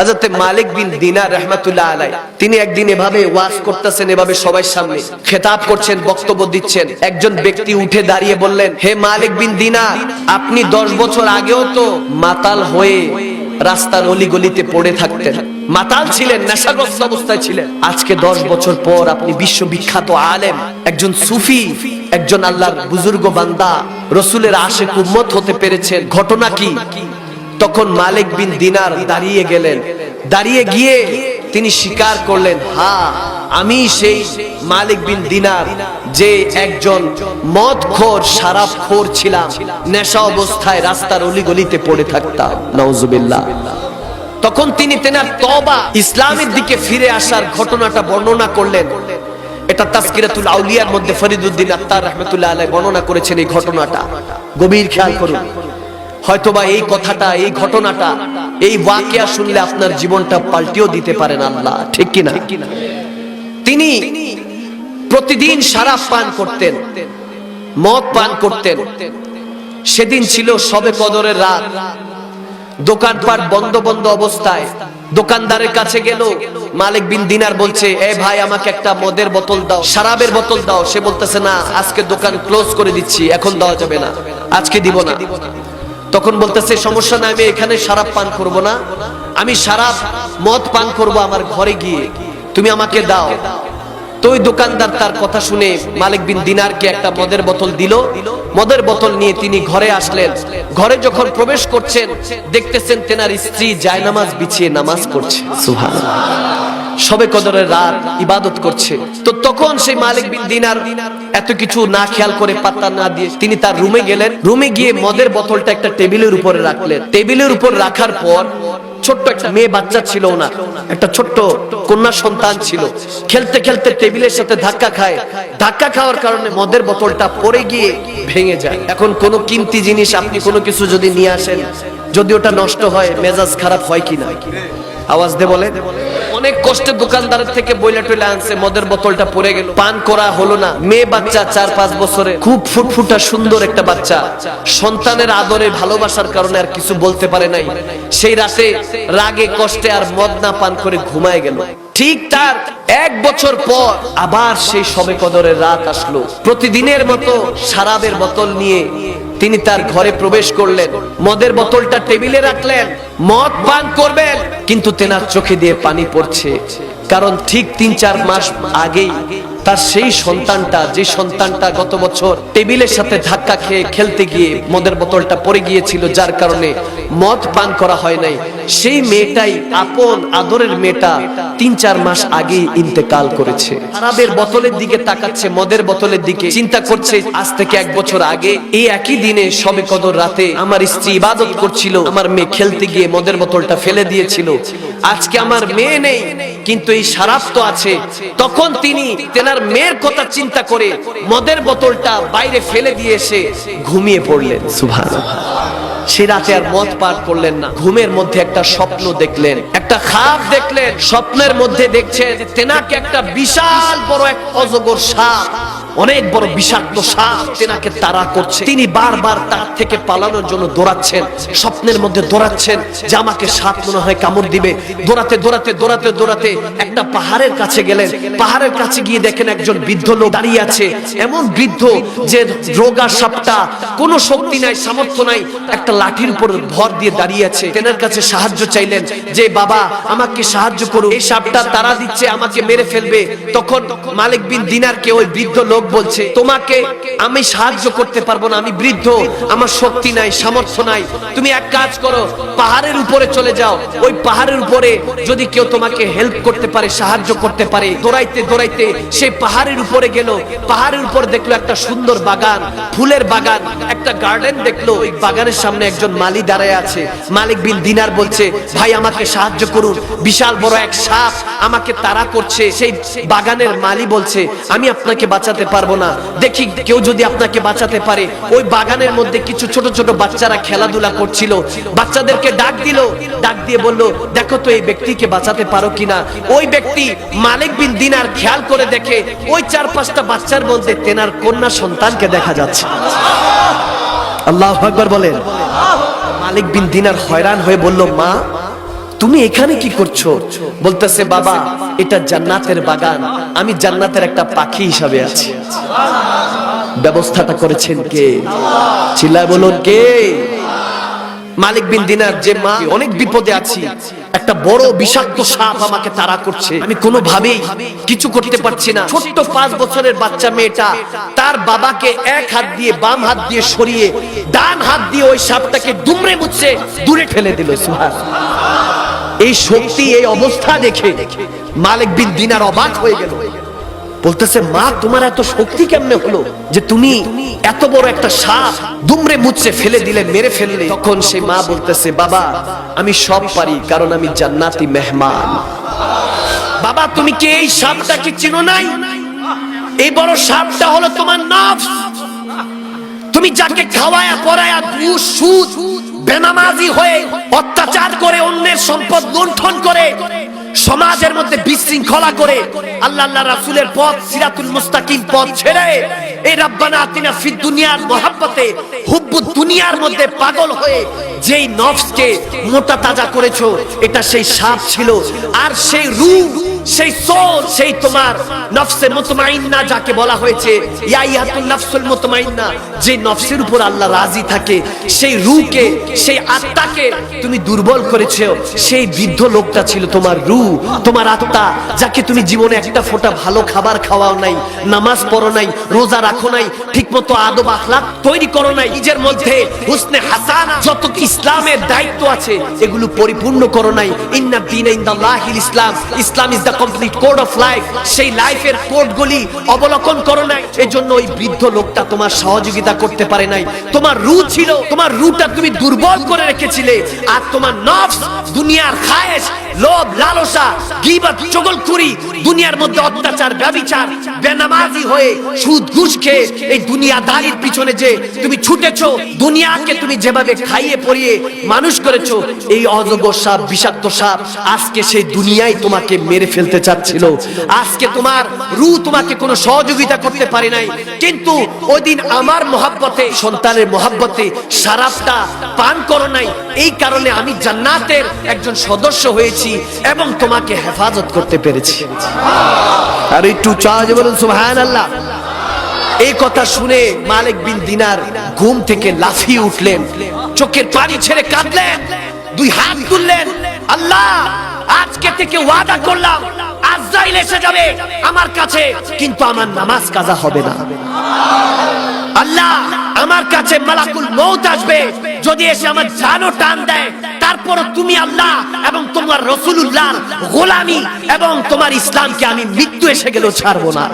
হাজরতে মালিক বিন দিনার রহমাতুল্লাহ আলাই তিনি একদিন এভাবে ওয়াজ করতেছেন, এভাবে সবার সামনে খেতাব করছেন, বক্তব্য দিচ্ছেন। একজন ব্যক্তি উঠে দাঁড়িয়ে বললেন, হে মালিক বিন দিনার আপনি দশ বছর আগেও তো মাতাল হয়ে রাস্তার অলিগলিতে পড়ে থাকতেন। মাতাল ছিলেন, নেশাগ্রস্ত অবস্থায় ছিলেন। আজকে দশ বছর পর আপনি বিশ্ববিখ্যাত আলেম, একজন সুফি, একজন আল্লাহর বুজুর্গ বান্দা, রসুলের আশেক উম্মত হতে পেরেছেন। ঘটনা কি? তখন মালিক বিন দিনার দাঁড়িয়ে গেলেন। দাঁড়িয়ে গিয়ে তিনি স্বীকার করলেন, হা, আমি সেই মালিক বিন দিনার যে একজন মদখোর শারাবখোর ছিলাম, নেশা অবস্থায় রাস্তার অলিগলিতে পড়ে থাকতাম। নওজুবিল্লাহ তখন তিনি তেনার তবা ইসলামের দিকে ফিরে আসার ঘটনাটা বর্ণনা করলেন। এটা তাসকিরাতুল আউলিয়ার মধ্যে ফরিদুদ্দিন আত্তার রহমতুল্লাহ আলাই বর্ণনা করেছেন এই ঘটনাটা। গভীর খেয়াল করুন। হয়তোবা এই কথাটা, এই ঘটনাটা, এই ওয়াকিয়া শুনলে আপনার জীবনটা পাল্টিও দিতে পারেন আল্লাহ। ঠিক কিনা? তিনি প্রতিদিন সারাপ পান করতেন, মদ পান করতেন। সেদিন ছিল সবে কদরের রাত। দোকানপাট বন্ধ বন্ধ অবস্থায়। দোকানদারের কাছে গেল। মালিক বিন দিনার বলছে, এ ভাই, আমাকে একটা মদের বোতল দাও, শরাবের বোতল দাও। সে বলতেছে, না, আজকে দোকান ক্লোজ করে দিচ্ছি, এখন দেওয়া যাবে না, আজকে দিব না। তখন বলতেছে, সমস্যা নাই, আমি এখানে শরাব পান করব না। আমি শরাব মদ পান করব আমার ঘরে গিয়ে। তুমি আমাকে দাও। তো ওই দোকানদার তার কথা শুনে মালিক বিন দিনারকে একটা মদের বোতল দিল। মদের বোতল নিয়ে তিনি ঘরে আসলেন। ঘরে যখন প্রবেশ করছেন, দেখতেছেন তেনার স্ত্রী জায়নামাজ বিছিয়ে নামাজ পড়ছে। সুবহানাল্লাহ। সবে কদরের রাত ইবাদত করছে। তো তখন সেই মালিক বিন দিনার এত কিছু না খেয়াল করে পাত্তা না দিয়ে তিনি তার রুমে গেলেন। রুমে গিয়ে মদের বোতলটা একটা টেবিলের উপরে রাখলেন। টেবিলের উপর রাখার পর ছোট্ট একটা মেয়ে বাচ্চা ছিল না একটা ছোট্ট কন্যা সন্তান ছিল। খেলতে খেলতে টেবিলের সাথে ধাক্কা খায়। ধাক্কা খাওয়ার কারণে মদের বোতলটা পড়ে গিয়ে ভেঙে যায়। এখন কোনো কিমতি জিনিস আপনি কোনো কিছু যদি নিয়ে আসেন, যদি ওটা নষ্ট হয়, মেজাজ খারাপ হয় কিনা? আওয়াজ দে বলে অনেক কষ্টে দোকানদারের থেকে বইলা টইলা আনছে, মদের বোতলটা পড়ে গেল। পান করা হলো না। মেয়ে বাচ্চা চার পাঁচ বছরে খুব ফুটফুটা, সুন্দর একটা বাচ্চা। সন্তানের আদরে ভালোবাসার কারণে আর কিছু বলতে পারে নাই। সেই রাতে রাগে, কষ্টে আর মদ না পান করে ঘুমায় গেল। ঠিক তার এক বছর পর আবার সেই সবে কদরের রাত আসলো। প্রতিদিনের মতো সারাবের বোতল নিয়ে তিনি তার ঘরে প্রবেশ করলেন। মদের বোতলটা টেবিলে রাখলেন। মদ পান করবেন। কিন্তু তেনার চোখে দিয়ে পানি পড়ছে। কারণ ঠিক তিন চার মাস আগেই তার সেই সন্তানটা, যে সন্তানটা গত বছর টেবিলের সাথে ধাক্কা খেয়ে খেলতে গিয়ে মদের বোতলটা পড়ে গিয়েছিল, যার কারণে মদ পান করা হয় নাই। সেই মেয়েটাই আপন আদরের মেয়েটা তিন চার মাস আগে ইন্তেকাল করেছে। খারাপের বোতলের দিকে তাকাচ্ছে, মদের বোতলের দিকে। চিন্তা করছে, আজ থেকে এক বছর আগে এই একই দিনে সবে কদর রাতে আমার স্ত্রী ইবাদত করছিল, আমার মেয়ে খেলতে গিয়ে মদের বোতলটা ফেলে দিয়েছিল। আজকে আমার মেয়ে নেই, কিন্তু এই সারাপ তো আছে। তখন তিনি তেনার মেয়ের কথা চিন্তা করে মদের বোতলটা বাইরে ফেলে দিয়ে এসে ঘুমিয়ে পড়লেন। সুভান সে রাতে আর মদ পার করলেন না। ঘুমের মধ্যে একটা স্বপ্ন দেখলেন। একটা খাপ দেখলেন। স্বপ্নের মধ্যে দেখছেন তেনাকে একটা বিশাল বড় এক অজগর সাপ অনেক বড় বিষাক্ত সাপ তেনাকে তাড়া করছে। তিনি বারবার তার থেকে পালানোর জন্য দৌড়াচ্ছেন, স্বপ্নের মধ্যে দৌড়াচ্ছেন যে আমাকে সাপ মনে হয় কামড় দিবে। দৌড়াতে দৌড়াতে দৌড়াতে দৌড়াতে একটা পাহাড়ের কাছে গেলেন। পাহাড়ের কাছে গিয়ে দেখেন একজন বৃদ্ধ লোক দাঁড়িয়ে আছে। এমন বৃদ্ধ যে রোগা সাপটা কোনো শক্তি নাই, সামর্থ্য নাই, একটা লাঠির উপর ভর দিয়ে দাঁড়িয়ে আছে। তেনার কাছে সাহায্য চাইলেন যে, বাবা, আমাকে সাহায্য করুন। এই সাপটা তারা দিচ্ছে, আমাকে মেরে ফেলবে। তখন মালিক বিন দিনারকে ওই বৃদ্ধ লোক বলছে, তোমাকে আমি সাহায্য করতে পারব না, আমি বৃদ্ধ, আমার শক্তি নাই, সামর্থ্য নাই। তুমি এক কাজ করো, পাহাড়ের উপরে চলে যাও। ওই পাহাড়ের উপরে যদি কেউ তোমাকে হেল্প করতে পারে, সাহায্য করতে পারে, দৌড়াইতে দৌড়াইতে সেই পাহাড়ের উপরে গেল। পাহাড়ের উপর দেখল একটা সুন্দর বাগান, ফুলের বাগান, একটা গার্ডেন দেখল। ওই বাগানের সামনে একজন মালি দাঁড়ায় আছে। মালিক বিন দিনার বলছে, ভাই, আমাকে সাহায্য করুন। বিশাল বড় এক সাপ আমাকে তাড়া করছে। সেই বাগানের মালি বলছে, আমি আপনাকে বাঁচাতে পারব না। দেখি কেউ যদি আপনাকে বাঁচাতে পারে। ওই বাগানের মধ্যে কিছু ছোট ছোট বাচ্চারা খেলাধুলা করছিল। বাচ্চাদেরকে ডাক দিল। ডাক দিয়ে বলল, দেখো তো এই ব্যক্তিকে বাঁচাতে পারো কিনা? ওই ব্যক্তি মালিক বিন দিনার খেয়াল করে দেখে, ওই চার পাঁচটা বাচ্চার মধ্যে তেনার কন্যা সন্তানকে দেখা যাচ্ছে। আল্লাহ আকবর বলেন। মালিক বিন দিনার হয়রান হয়ে বলল, মা তুমি এখানে কি করছ? বলতেছে, বাবা, এটা জান্নাতের বাগান। আমি জান্নাতের একটা পাখি হিসাবে আছি। ব্যবস্থাটা করেছেন কে? চিল্লায় বলুন, কে? মালিক বিন দিনার যে মা, অনেক বিপদে আছি। একটা বড় বিষাক্ত সাপ আমাকে তাড়া করছে। আমি কোনো কোনোভাবেই কিছু করতে পারছি না। ছোট্ট পাঁচ বছরের বাচ্চা মেয়েটা, তার বাবাকে এক হাত দিয়ে, বাম হাত দিয়ে সরিয়ে, ডান হাত দিয়ে ওই সাপটাকে দুমড়ে মুচ্ছে দূরে ঠেলে দিল সুহাস এই শক্তি, এই অবস্থা দেখে মালিক বিন দিনার অবাক হয়ে গেল। বলতেছে, মা, তোমার এত শক্তি কেমনে হলো যে তুমি এত বড় একটা সাপ দুমড়ে মুচ্ছে ফেলে দিলে, মেরে ফেললে? তখন সে মা বলতেছে, বাবা, আমি সব পারি কারণ আমি জান্নাতি মেহমান। বাবা, তুমি কি এই সাপটাকে চিনো নাই? এই বড় সাপটা হলো তোমার নফস। তুমি যাকে খাওয়ায়া পড়ায়া ঘুষ, সুদ, বেনামাজি হয়ে অত্যাচার করে, অন্যের সম্পদ লুণ্ঠন করে, সমাজের মধ্যে বিশৃঙ্খলা করে, আল্লাহ আল্লাহ রাসূলের পথ, সিরাতুল মুস্তাকিম পথ ছেড়ে, এই রাব্বানা আতিনা ফিদ দুনিয়ার মহাব্বতে, হুব্বু দুনিয়ার মধ্যে পাগল হয়ে যেই নফসকে মোটা তাজা করেছ, এটা সেই সাপ ছিল। আর সেই রূহ সেই সোল, সেই তোমার নফসে মুতমাইন্না যাকে বলা হয়েছে, ইয়া নফসুল মুতমাইন্না, যে নফসের উপর আল্লাহ রাজি থাকে, সেই রূহকে সেই আত্মাকে তুমি দুর্বল করেছ সেই বৃদ্ধ লোকটা ছিল তোমার রূহ তোমার আত্মা, যাকে তুমি জীবনে একটা ফোঁটা ভালো খাবার খাওয়াও নাই, নামাজ পড়ো নাই, রোজা রাখো নাই, ঠিকমতো আদব আখলাক তৈরি করো নাই, নিজের মধ্যে হুসনে হাসানা, যত ইসলামের দায়িত্ব আছে, এগুলো পরিপূর্ণ করো নাই। ইন্না দিনা ইনদাল্লাহিল Islam Islam is the complete code of life সেই লাইফের কোডগুলি অবলোকন করো নাই। এজন্য ওই বৃদ্ধ লোকটা তোমার সহযোগিতা করতে পারে নাই। তোমার রু ছিল, তোমার রুটা তুমি দুর্বল করে রেখেছিলে। আর তোমার নফস, দুনিয়ার খায়েশ লোভ লালসা, গীবত, চগলখুরি, দুনিয়ার মধ্যে অত্যাচার ব্যভিচার বেনামাজি হয়ে সুদ, ঘুষ খেয়ে এই দুনিয়াদারির পিছনে যে তুমি ছুটেছো, দুনিয়াকে তুমি যেভাবে খাইয়ে পরিয়ে মানুষ করেছ, এই অজগর সাপ, বিষাক্ত সাপ আজকে সেই দুনিয়ায় তোমাকে মেরে ফেলতে চাচ্ছিল। আজকে তোমার রু তোমাকে কোনো সহযোগিতা করতে পারে নাই। কিন্তু ওই দিন আমার মহাব্বতে, সন্তানের মহাব্বতে সারাপটা পান করো নাই। এই কারণে আমি জান্নাতের একজন সদস্য হয়েছি। এবং তোমাকে হেফাজত করতে পেরেছি। আর একটু চাজ বলুন সুবহান আল্লাহ এই কথা শুনে মালিক বিন দিনার ঘুম থেকে লাফিয়ে উঠলেন। চোখের পানি ছেড়ে কাঁদলেন, দুই হাত তুললেন। আল্লাহ, আজকে থেকে ওয়াদা করলাম, আজরাইল এসে যাবে আমার কাছে, কিন্তু আমার নামাজ কাজা হবে না। আল্লাহ, আমার কাছে মালাকুল মৌত আসবে, যদি এসে আমার জানো টান দেয় তারপর তুমি আল্লাহ এবং তোমার রসুলুল্লাহর গোলামি এবং তোমার ইসলামকে আমি মৃত্যু এসে গেলেও ছাড়বো না।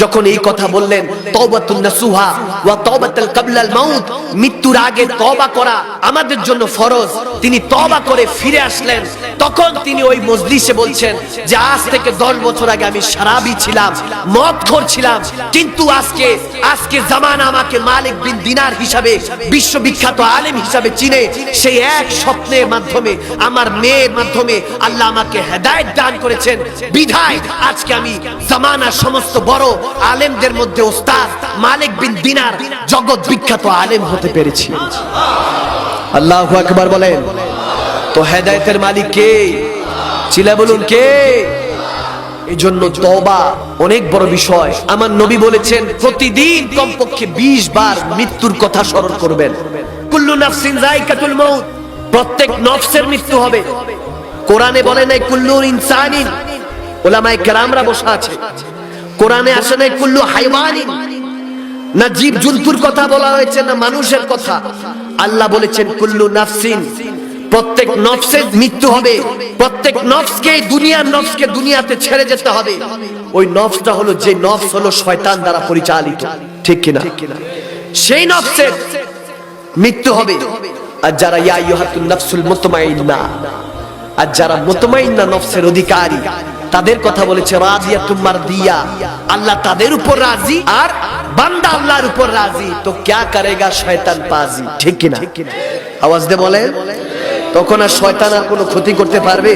যখন এই কথা বললেন, তওবাতুন নাসুহা ওয়া মৃত্যুর আগে তবা করা আমাদের জন্য ফরজ। তিনি তবা করে ফিরে আসলেন। তখন তিনি ওই মজলিসে বলছেন যে, আজ থেকে 10 বছর আগে আমি শারাবি ছিলাম মদ ছিলাম। কিন্তু আজকে আজকে জামানা আমাকে মালিক বিন দিনার হিসাবে, বিশ্ববিখ্যাত আলেম হিসাবে চিনে। সেই এক স্বপ্নের মাধ্যমে, আমার মেয়ের মাধ্যমে আল্লাহ আমাকে হেদায়েত দান করেছেন। বিধায় আজকে আমি জামানার সমস্ত বড় আলেমদের মধ্যে ওস্তাদ, মালিক বিন দিনার জগৎ বিখ্যাত আলেম হতে পেরেছি। আল্লাহ আকবার বলেন। তো হেদায়েতের মালিক কে? চিলা বলুন, কে? এই জন্য তওবা অনেক বড় বিষয়। আমার নবী বলেছেন, প্রতিদিন কমপক্ষে 20 বার মৃত্যুর কথা স্মরণ করবেন। কুল্লু নাফসিন মাউত, প্রত্যেক নফসের মৃত্যু হবে। কোরআনে বলে নাই কুল্লু ইনসানিন ওলামায়ে কেরামরা বসা আছে। কোরআনে আসে নাই, কুল্লু হাইওয়ানিন না জীব জন্তুর কথা বলা হয়েছে, না মানুষের কথা। আল্লাহ বলেছেন, কুল্লু নাফসিন। প্রত্যেক নফসের মৃত্যু হবে। প্রত্যেক নফসকে, দুনিয়ার নফসকে দুনিয়াতে ছেড়ে যেতে হবে। ওই নফসটা হলো, যে নফস হলো শয়তান দ্বারা পরিচালিত। ঠিক কিনা? সেই নফসে মৃত্যু হবে। আর যারা, ইয়া ইহাতুল নফসুল মুতমাইন্না, আর যারা মুতমাইন্না নফসের অধিকারী, তাদের কথা বলেছে রাজিয়া তুমার দিয়া আল্লাহ তাদের উপর রাজি, আর বান্দা আল্লাহর উপর রাজি। তো ক্যা করেগা শয়তান পাজি? ঠিক কিনা? আওয়াজ দে বলে তখন আর শয়তান আর কোনো ক্ষতি করতে পারবে?